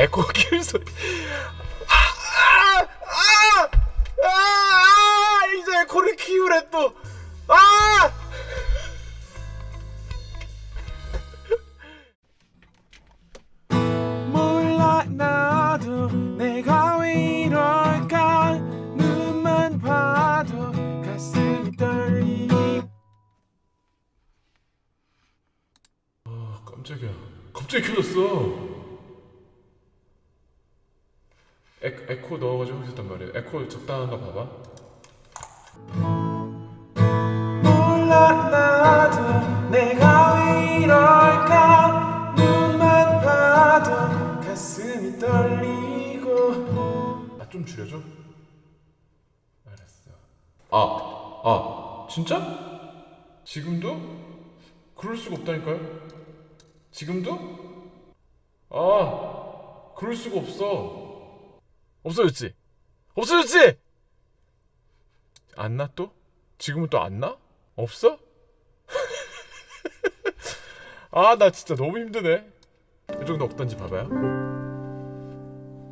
에코 키울 소리. 아, 아, 아, 아, 아, 이제 에코를 키우래 또. 아! 몰라 나도 내가 왜 이럴까 눈만 봐도 가슴이 떨리 아 깜짝이야 갑자기 켜졌어 에, 에코 넣어가지고 했었단 말이야 에코 적당한가 봐봐 아 좀 줄여줘? 알았어. 아, 아 진짜? 지금도? 그럴 수가 없다니까요. 지금도? 아 그럴 수가 없어 없어졌지? 없어졌지? 안 나 또? 지금은 또 안 나? 없어? 아 나 진짜 너무 힘드네 이 정도 없던지 봐봐요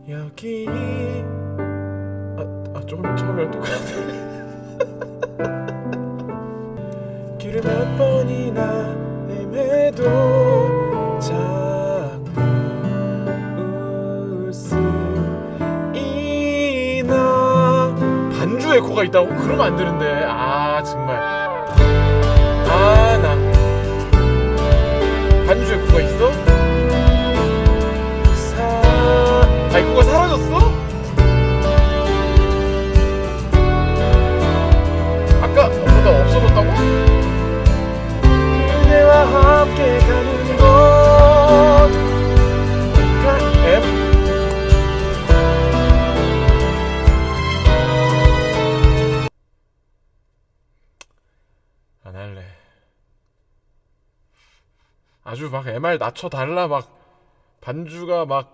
여기 아, 아 조금 처음이랑 똑같아 반주 에코가 있다고? 그러면 안 되는데 아 정말 아 나 반주 에코가 있어? 아주 막 MR 낮춰 달라 막 반주가 막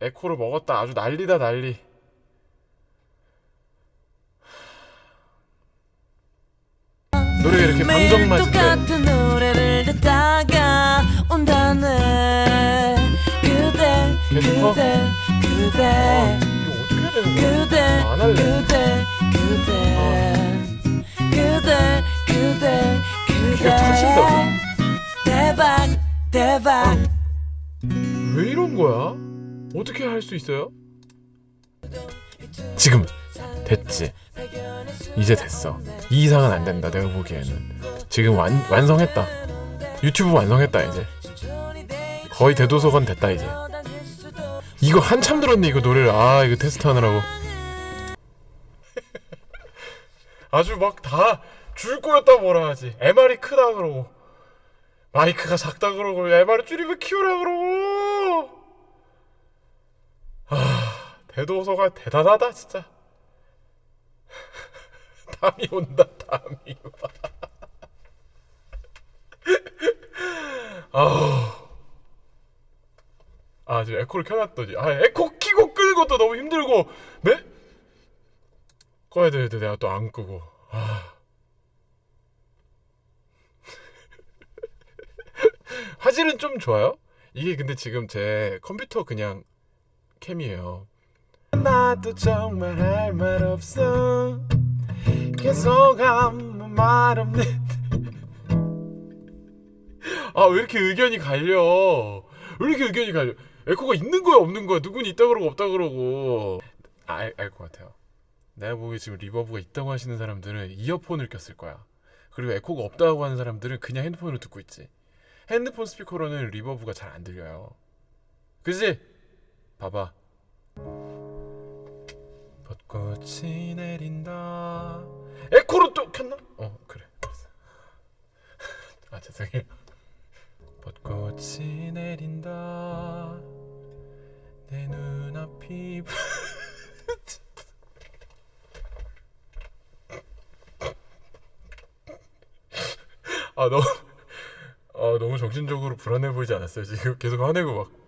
에코를 먹었다 아주 난리다 난리. 노래가 이렇게 매일 방정맞은데 똑같은 노래를 듣다가 온다네. 그대 그대 그대. 어 대박 왜 이런 거야? 어떻게 할 수 있어요? 지금 됐지. 이제 됐어. 이 이상은 안 된다. 내가 보기에는 지금 완 완성했다. 유튜브 완성했다 이제. 거의 대도서관 됐다 이제. 이거 한참 들었네 이거 노래를. 아 이거 테스트 하느라고. 아주 막 다 줄 거였다 뭐라 하지. MR이 크다 그러고 마이크가 작다 그러고 MR을 줄이면 키우라 그러고. 아 대도서관 대단하다 진짜. 담이 온다 담이 와. 아우. 아 지금 에코를 켜놨더니 아 에코 키고 끄는 것도 너무 힘들고 네? 꺼야 되는데 내가 또 안 끄고 아. 화질은 좀 좋아요? 이게 근데 지금 제 컴퓨터 그냥 캠이에요. 나도 정말 할 말 없어. 계속 아무 말 없는. 아왜 이렇게 의견이 갈려? 왜 이렇게 의견이 갈려? 에코가 있는 거야 없는 거야? 누군 있다 그러고 없다 그러고. 알알 것 같아요. 내가 보기에 지금 리버브가 있다고 하시는 사람들은 이어폰을 꼈을 거야. 그리고 에코가 없다고 하는 사람들은 그냥 핸드폰으로 듣고 있지. 핸드폰 스피커로는 리버브가 잘 안 들려요. 그지? 봐봐. 벚꽃이 내린다. 에코로 또 켰나? 어 그래. 아 죄송해요. 벚꽃이 내린다. 내 눈앞이 부- 아 너무 아 너무 정신적으로 불안해 보이지 않았어요? 지금 계속 화내고 막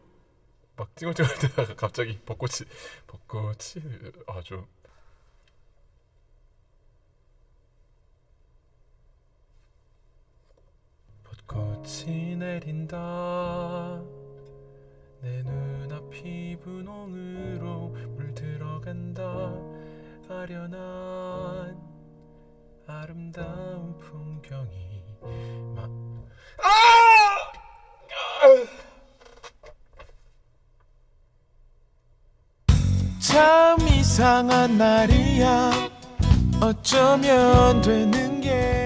막 찡얼찡얼 대다가 갑자기 벚꽃이 벚꽃이 아주 벚꽃이 내린다. 내 눈앞이 분홍으로 물들어간다. 아련한 아름다운 풍경이 마... 아! 참 이상한 날이야 어쩌면 되는 게